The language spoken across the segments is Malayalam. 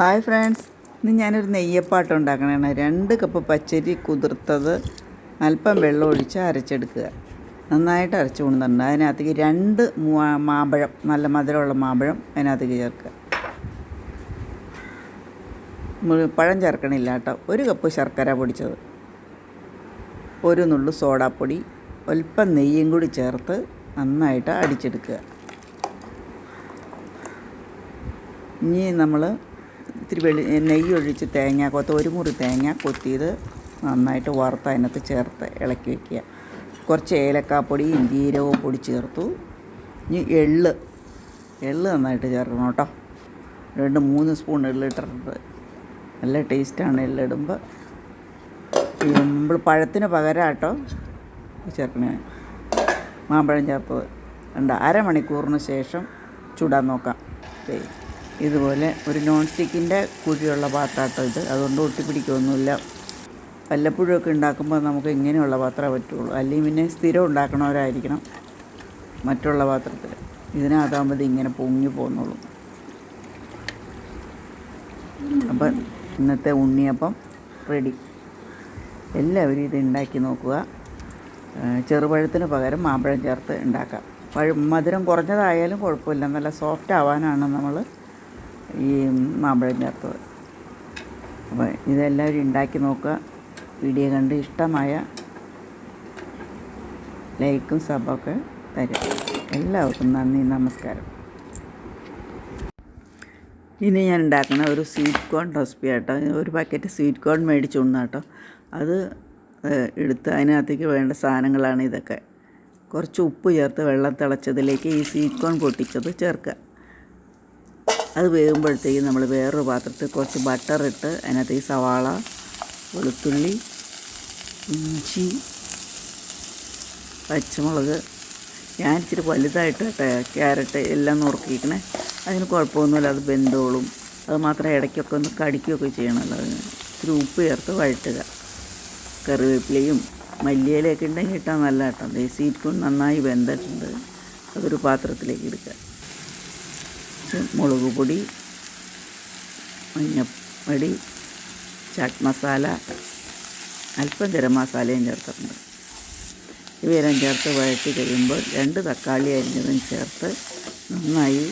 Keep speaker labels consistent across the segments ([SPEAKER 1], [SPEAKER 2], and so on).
[SPEAKER 1] Hi friends. ഇന്ന് ഞാനൊരു നെയ്യപ്പാട്ടം ഉണ്ടാക്കണതാണ്. രണ്ട് കപ്പ് പച്ചരി കുതിർത്തത് അല്പം വെള്ളം ഒഴിച്ച് അരച്ചെടുക്കുക. നന്നായിട്ട് അരച്ച് കൊണ്ടുവരണം അതിനകത്തേക്ക് രണ്ട് മാമ്പഴം നല്ല മധുരമുള്ള മാമ്പഴം അതിനകത്തേക്ക് ചേർക്കുക. പഴം ചേർക്കണില്ല കേട്ടോ. ഒരു കപ്പ് ശർക്കര പൊടിച്ചത്. ഒരു നുള്ളു സോഡാപ്പൊടി അല്പം നെയ്യും കൂടി ചേർത്ത് നന്നായിട്ട് അടിച്ചെടുക്കുക. ഇനി നമ്മൾ ഇത്തിരി വെളി നെയ്യ് ഒഴിച്ച് തേങ്ങ കൊത്ത ഒരു മുറി തേങ്ങ കൊത്തിയത് നന്നായിട്ട് വറുത്ത് അതിനകത്ത് ചേർത്ത് ഇളക്കി വയ്ക്കുക കുറച്ച് ഏലക്കാപ്പൊടിയും ജീരകവും പൊടി ചേർത്തു. ഇനി എള്ള് എള്ള് നന്നായിട്ട് ചേർക്കണം കേട്ടോ. രണ്ട് മൂന്ന് സ്പൂൺ എള്ള് ഇട്ടിട്ടുണ്ട്. നല്ല ടേസ്റ്റാണ് എള്ളിടുമ്പോൾ നമ്മൾ പഴത്തിന് പകരം കേട്ടോ ചേർക്കണേ. മാമ്പഴം ചേർത്തത്. ഉണ്ട് അരമണിക്കൂറിന് ശേഷം ചൂടാൻ നോക്കാം. ദേ, ഇതുപോലെ ഒരു നോൺ സ്റ്റിക്കിന്റെ കുഴിയുള്ള പാത്രമാട്ടോ ഇത്. അതുകൊണ്ട് ഒട്ടിപ്പിടിക്കൊന്നുമില്ല. വല്ലപ്പോഴുമൊക്കെ ഉണ്ടാക്കുമ്പോൾ നമുക്ക് ഇങ്ങനെയുള്ള പാത്രമേ പറ്റുള്ളൂ. അല്ലെങ്കിൽ പിന്നെ സ്ഥിരം ഉണ്ടാക്കണവരായിരിക്കണം മറ്റുള്ള പാത്രത്തിൽ. ഇതിനകത്താകുമ്പോൾ ഇത് ഇങ്ങനെ പൊങ്ങി പോകുന്നുള്ളൂ അപ്പം ഇന്നത്തെ ഉണ്ണിയപ്പം റെഡി എല്ലാവരും ഇത് ഉണ്ടാക്കി നോക്കുക. ചെറുപഴത്തിന് പകരം മാമ്പഴം ചേർത്ത് ഉണ്ടാക്കാം. പഴ മധുരം കുറഞ്ഞതായാലും കുഴപ്പമില്ല. നല്ല സോഫ്റ്റ് ആവാനാണ് നമ്മൾ ഈ മാമ്പഴത്തിനകത്ത്. അപ്പോൾ ഇതെല്ലാവരും ഉണ്ടാക്കി നോക്കുക. വീഡിയോ കണ്ട് ഇഷ്ടമായ ലൈക്കും സബൊക്കെ തരും. എല്ലാവർക്കും നന്ദി നമസ്കാരം. ഇനി ഞാൻ ഉണ്ടാക്കുന്ന ഒരു സ്വീറ്റ് കോൺ റെസിപ്പി ആട്ടോ. ഒരു പാക്കറ്റ് സ്വീറ്റ് കോൺ മേടിച്ചു കൊണ്ടാട്ടോ അത് എടുത്ത് അതിനകത്തേക്ക് വേണ്ട സാധനങ്ങളാണ് ഇതൊക്കെ. കുറച്ച് ഉപ്പ് ചേർത്ത് വെള്ളം തിളച്ചതിലേക്ക് ഈ സ്വീറ്റ് കോൺ പൊട്ടിച്ചത് ചേർക്കുക. അത് വേകുമ്പോഴത്തേക്കും നമ്മൾ വേറൊരു പാത്രത്തിൽ കുറച്ച് ബട്ടർ ഇട്ട് ഈ സവാള വെളുത്തുള്ളി ഇഞ്ചി പച്ചമുളക് ഞാൻ ഇച്ചിരി വലുതായിട്ട് കേട്ടോ ക്യാരറ്റ് എല്ലാം നുറുക്കിയിരിക്കണേ അതിന് കുഴപ്പമൊന്നുമില്ല അത് ബന്ധോളും അത് മാത്രം ഇടയ്ക്കൊക്കെ ഒന്ന് കടിക്കുകയൊക്കെ ചെയ്യണമല്ലോ അതിന് ഇത്തിരി ഉപ്പ് ചേർത്ത് വഴറ്റുക. കറിവേപ്പിലയും മല്ലിയിലയൊക്കെ ഉണ്ടെങ്കിൽ ഇട്ടാൽ നല്ല കേട്ടോ ദേ സീറ്റ് കൊണ്ട് നന്നായി വെന്തിട്ടുണ്ട്. അതൊരു പാത്രത്തിലേക്ക് എടുക്കുക കുറച്ച് മുളക് പൊടി മഞ്ഞപ്പൊടി ചാട്ട് മസാല അല്പം ഗരം മസാലയും ചേർത്തിട്ടുണ്ട് ഇവയെല്ലാം ചേർത്ത് വഴറ്റി കഴിയുമ്പോൾ രണ്ട് തക്കാളി അരിഞ്ഞതും ചേർത്ത് നന്നായി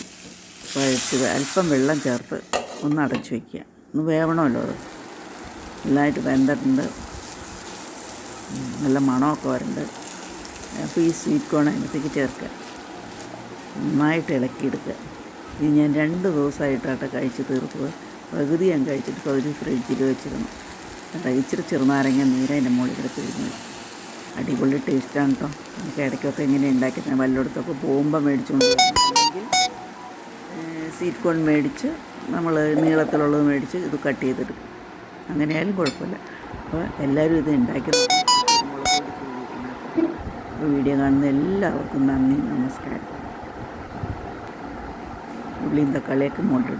[SPEAKER 1] വഴറ്റുക. അല്പം വെള്ളം ചേർത്ത് ഒന്ന് അടച്ചു വയ്ക്കുക. ഒന്ന് വേവണമല്ലോ അത്. നന്നായിട്ട് വെന്തിട്ടുണ്ട്. നല്ല മണമൊക്കെ വരുന്നുണ്ട്. അപ്പോൾ ഈ സ്വീറ്റ് കോൺ അതിനകത്തേക്ക് ചേർക്കുക. നന്നായിട്ട് ഇളക്കിയെടുക്കുക. ഇത് ഞാൻ രണ്ട് ദിവസമായിട്ടാട്ടെ കഴിച്ച് തീർത്തത്. പകുതി ഞാൻ കഴിച്ചിട്ട് പകുതി ഫ്രിഡ്ജിൽ വെച്ചിരുന്നു. കേട്ടോ ഇച്ചിരി ചെറുനാരങ്ങ നീര അതിന്റെ മുകളിൽ കൂടെ അടിപൊളി ടേസ്റ്റാണ് കേട്ടോ. എനിക്ക് ഇടയ്ക്കൊക്കെ ഇങ്ങനെ ഉണ്ടാക്കി ഞാൻ വല്ലയിടത്തൊക്കെ പോകുമ്പോൾ മേടിച്ചുകൊണ്ട്. അല്ലെങ്കിൽ സ്വീറ്റ് കോൺ മേടിച്ച് നമ്മൾ നീളത്തിലുള്ളത് മേടിച്ച് ഇത് കട്ട് ചെയ്തെടുക്കും അങ്ങനെയായാലും കുഴപ്പമില്ല. അപ്പോൾ എല്ലാവരും ഇത് ഉണ്ടാക്കി വീഡിയോ കാണുന്ന എല്ലാവർക്കും നന്ദി നമസ്കാരം. ಉಳಿಯಿಂದ ಕಳೆಯಕ್ಕೆ ನೋಡ್ರಿ